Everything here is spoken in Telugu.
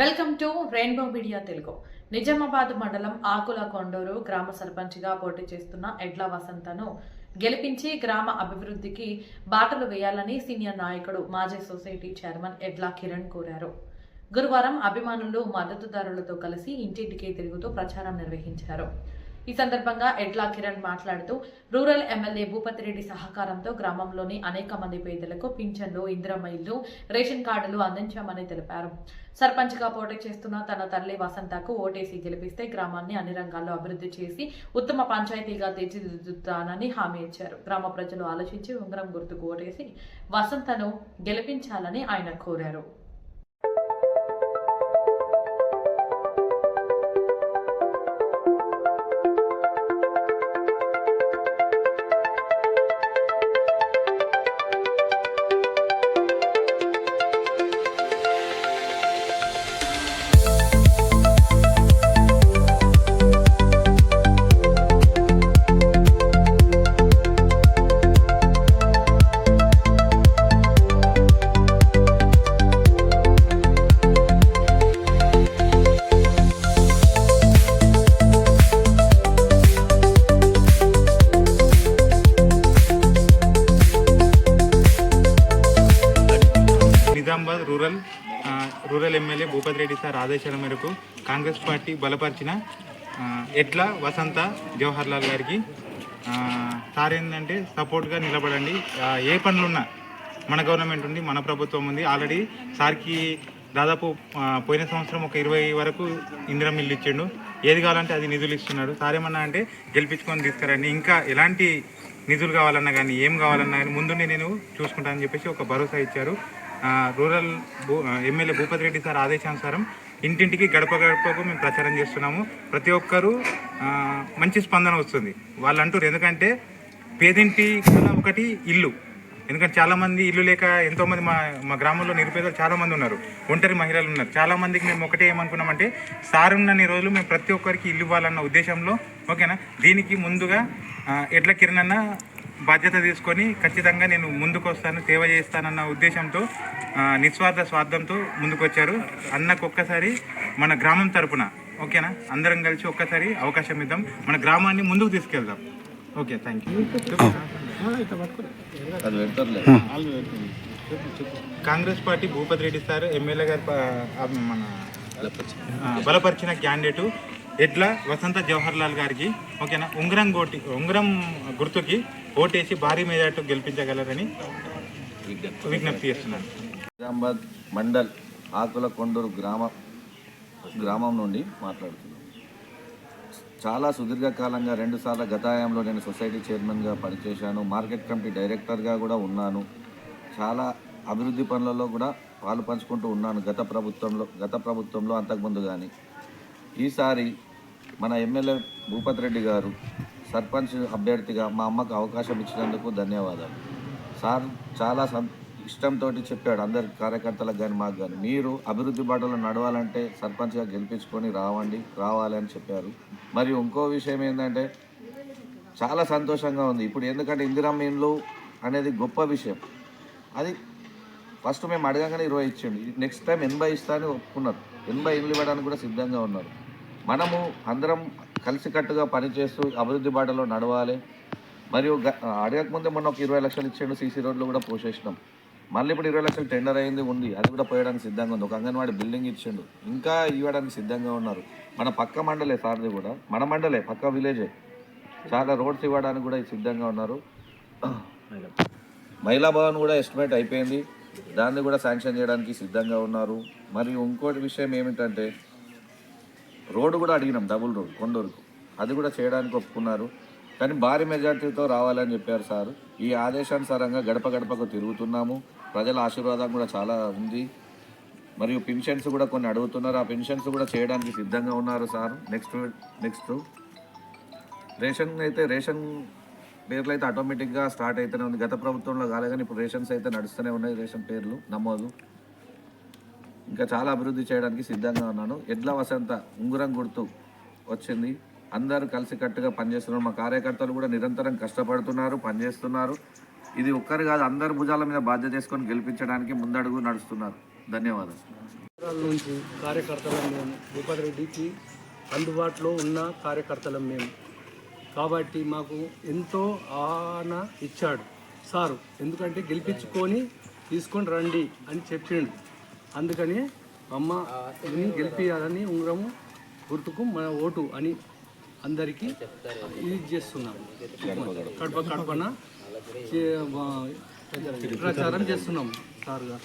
Welcome to rainbow media Telugu Nizamabad మండలం ఆకుల కొండూరు గ్రామ సర్పంచ్గా పోటీ చేస్తున్న ఎడ్ల వసంతను గెలిపించి గ్రామ అభివృద్ధికి బాటలు వేయాలని సీనియర్ నాయకుడు మాజీ సొసైటీ చైర్మన్ ఎడ్ల కిరణ్ కోరారు. గురువారం అభిమానులు మద్దతుదారులతో కలిసి ఇంటింటికి తిరుగుతూ ప్రచారం నిర్వహించారు. ఈ సందర్భంగా ఎడ్లా కిరణ్ మాట్లాడుతూ రూరల్ ఎమ్మెల్యే భూపతిరెడ్డి సహకారంతో గ్రామంలోని అనేక మంది పేదలకు పింఛన్లు ఇందిరమ్మ ఇల్లు రేషన్ కార్డులు అందించామని తెలిపారు. సర్పంచ్గా పోటీ చేస్తున్న తన తల్లి వసంతకు ఓటేసి గెలిపిస్తే గ్రామాన్ని అన్ని రంగాల్లో అభివృద్ధి చేసి ఉత్తమ పంచాయతీగా తీర్చిదిద్దుతానని హామీ ఇచ్చారు. గ్రామ ప్రజలు ఆలోచించి ఉంగరం గుర్తుకు ఓటేసి వసంతను గెలిపించాలని ఆయన కోరారు. Rural rural MLA Bhupathi Reddy sir ఆదేశాల మేరకు కాంగ్రెస్ పార్టీ బలపరిచిన ఎట్ల వసంత జవహర్ లాల్ గారికి సార్ ఏంటంటే సపోర్ట్గా నిలబడండి. ఏ పనులున్నా మన గవర్నమెంట్ ఉంది మన ప్రభుత్వం ఉంది. ఆల్రెడీ సార్కి దాదాపు పోయిన సంవత్సరం ఒక ఇరవై వరకు ఇందిరం ఇల్లు ఇచ్చిండు. ఏది కావాలంటే అది నిధులు ఇస్తున్నాడు. సార్ ఏమన్నా అంటే గెలిపించుకొని తీసుకురండి. ఇంకా ఎలాంటి నిధులు కావాలన్నా కానీ ఏం కావాలన్నా కానీ ముందుండి నేను చూసుకుంటానని చెప్పేసి ఒక భరోసా ఇచ్చారు. రూరల్ భూ ఎమ్మెల్యే భూపతి రెడ్డి సార్ ఆదేశానుసారం ఇంటింటికి గడప గడపకు మేము ప్రచారం చేస్తున్నాము. ప్రతి ఒక్కరూ మంచి స్పందన వస్తుంది. వాళ్ళు అంటారు ఎందుకంటే పేదింటి కళ ఒకటి ఇల్లు. ఎందుకంటే చాలామంది ఇల్లు లేక ఎంతోమంది మా మా గ్రామంలో నిరుపేదలు చాలామంది ఉన్నారు. ఒంటరి మహిళలు ఉన్నారు. చాలామందికి మేము ఒకటే ఏమనుకున్నామంటే సార్ ఉన్నన్ని రోజులు మేము ప్రతి ఒక్కరికి ఇల్లు ఇవ్వాలన్న ఉద్దేశంలో ఓకేనా? దీనికి ముందుగా ఎడ్ల కిరణ్ అన్న బాధ్యత తీసుకొని ఖచ్చితంగా నేను ముందుకు వస్తాను సేవ చేస్తానన్న ఉద్దేశంతో నిస్వార్థ స్వార్థంతో ముందుకొచ్చారు. అన్నకు ఒక్కసారి మన గ్రామం తరపున ఓకేనా? అందరం కలిసి ఒక్కసారి అవకాశం ఇద్దాం. మన గ్రామాన్ని ముందుకు తీసుకెళ్దాం. Okay thank you Congress party Bhupathi Reddy sir MLA garu మన బలపరిచిన క్యాండిడేటు. ఎట్లా వసంత జవహర్ లాల్ గారికి ఓకేనా? ఉంగరం గోటి ఉంగరం గుర్తుకి ఓటేసి భారీ మెజార్టీ గెలిపించగలరని విజ్ఞప్తి చేస్తున్నాను. నిజామాబాద్ మండల్ ఆకుల కొండూరు గ్రామ గ్రామం నుండి మాట్లాడుతున్నాను చాలా సుదీర్ఘకాలంగా రెండుసార్లు గతాయంలో నేను సొసైటీ చైర్మన్గా పనిచేశాను మార్కెట్ కమిటీ డైరెక్టర్గా కూడా ఉన్నాను చాలా అభివృద్ధి పనులలో కూడా పాలు పంచుకుంటూ ఉన్నాను గత ప్రభుత్వంలో గత ప్రభుత్వంలో అంతకుముందు కానీ ఈసారి మన ఎమ్మెల్యే భూపతి రెడ్డి గారు సర్పంచ్ అభ్యర్థిగా మా అమ్మకు అవకాశం ఇచ్చినందుకు ధన్యవాదాలు. సార్ చాలా సం ఇష్టంతో చెప్పాడు అందరి కార్యకర్తలకు కానీ మాకు కానీ మీరు అభివృద్ధి బాటలో నడవాలంటే సర్పంచ్గా గెలిపించుకొని రావండి రావాలి అని చెప్పారు. మరియు ఇంకో విషయం ఏంటంటే చాలా సంతోషంగా ఉంది. ఇప్పుడు ఎందుకంటే ఇందిరమ్మ ఇండ్లు అనేది గొప్ప విషయం. అది ఫస్ట్ మేము అడగగానే ఇరవై ఇచ్చిండు. నెక్స్ట్ టైం ఎనభై ఇస్తా అని ఒప్పుకున్నారు. ఎనభై ఇండ్లు ఇవ్వడానికి కూడా సిద్ధంగా ఉన్నారు. మనము అందరం కలిసికట్టుగా పనిచేస్తూ అభివృద్ధి బాటలో నడవాలి. మరియు అడగకముందే మొన్న ఒక ఇరవై లక్షలు ఇచ్చిండు సీసీ రోడ్లు కూడా పోసేసినాం మళ్ళీ ఇప్పుడు ఇరవై లక్షలు టెండర్ అయింది ఉంది. అది కూడా పోయడానికి సిద్ధంగా ఉంది. ఒక అంగన్వాడీ బిల్డింగ్ ఇచ్చిండు. ఇంకా ఇవ్వడానికి సిద్ధంగా ఉన్నారు. మన పక్క మండలే సార్ది కూడా. మన మండలే పక్క విలేజే. చాలా రోడ్స్ ఇవ్వడానికి కూడా సిద్ధంగా ఉన్నారు. మహిళా భవన్ కూడా ఎస్టిమేట్ అయిపోయింది. దాన్ని కూడా శాంక్షన్ చేయడానికి సిద్ధంగా ఉన్నారు. మరియు ఇంకోటి విషయం ఏమిటంటే రోడ్డు కూడా అడిగినాం డబుల్ రోడ్ కొండూరుకు. అది కూడా చేయడానికి ఒప్పుకున్నారు. కానీ భారీ మెజార్టీతో రావాలని చెప్పారు సార్. ఈ ఆదేశానుసారంగా గడప గడపకు తిరుగుతున్నాము. ప్రజల ఆశీర్వాదం కూడా చాలా ఉంది. మరియు పెన్షన్స్ కూడా కొన్ని అడుగుతున్నారు. ఆ పెన్షన్స్ కూడా చేయడానికి సిద్ధంగా ఉన్నారు సార్. Next next. రేషన్ అయితే రేషన్ పేర్లు అయితే ఆటోమేటిక్గా స్టార్ట్ అయితేనే ఉంది. గత ప్రభుత్వంలో కాలే కానీ ఇప్పుడు రేషన్స్ అయితే నడుస్తూనే ఉన్నాయి రేషన్ పేర్లు నమోదు. ఇంకా చాలా అభివృద్ధి చేయడానికి సిద్ధంగా ఉన్నాను. ఎడ్ల వసంత ఉంగురం గుర్తు వచ్చింది. అందరూ కలిసికట్టుగా పనిచేస్తున్నారు. మా కార్యకర్తలు కూడా నిరంతరం కష్టపడుతున్నారు పనిచేస్తున్నారు. ఇది ఒక్కరు కాదు అందరు భుజాల మీద బాధ్యత తీసుకొని గెలిపించడానికి ముందడుగు నడుస్తున్నారు. ధన్యవాదాలు. నుంచి కార్యకర్తలం మేము. భూపతి రెడ్డికి అందుబాటులో ఉన్న కార్యకర్తలం మేము. కాబట్టి మాకు ఎంతో ఆన ఇచ్చాడు. సారు ఎందుకంటే గెలిపించుకొని తీసుకొని రండి అని చెప్పిండు. అందుకని అమ్మ గెలిపించాలని ఉంగరము గుర్తుకు మన ఓటు అని అందరికీ ఇది చేస్తున్నాం. కడప కడపన ప్రచారం చేస్తున్నాం సార్ గారు.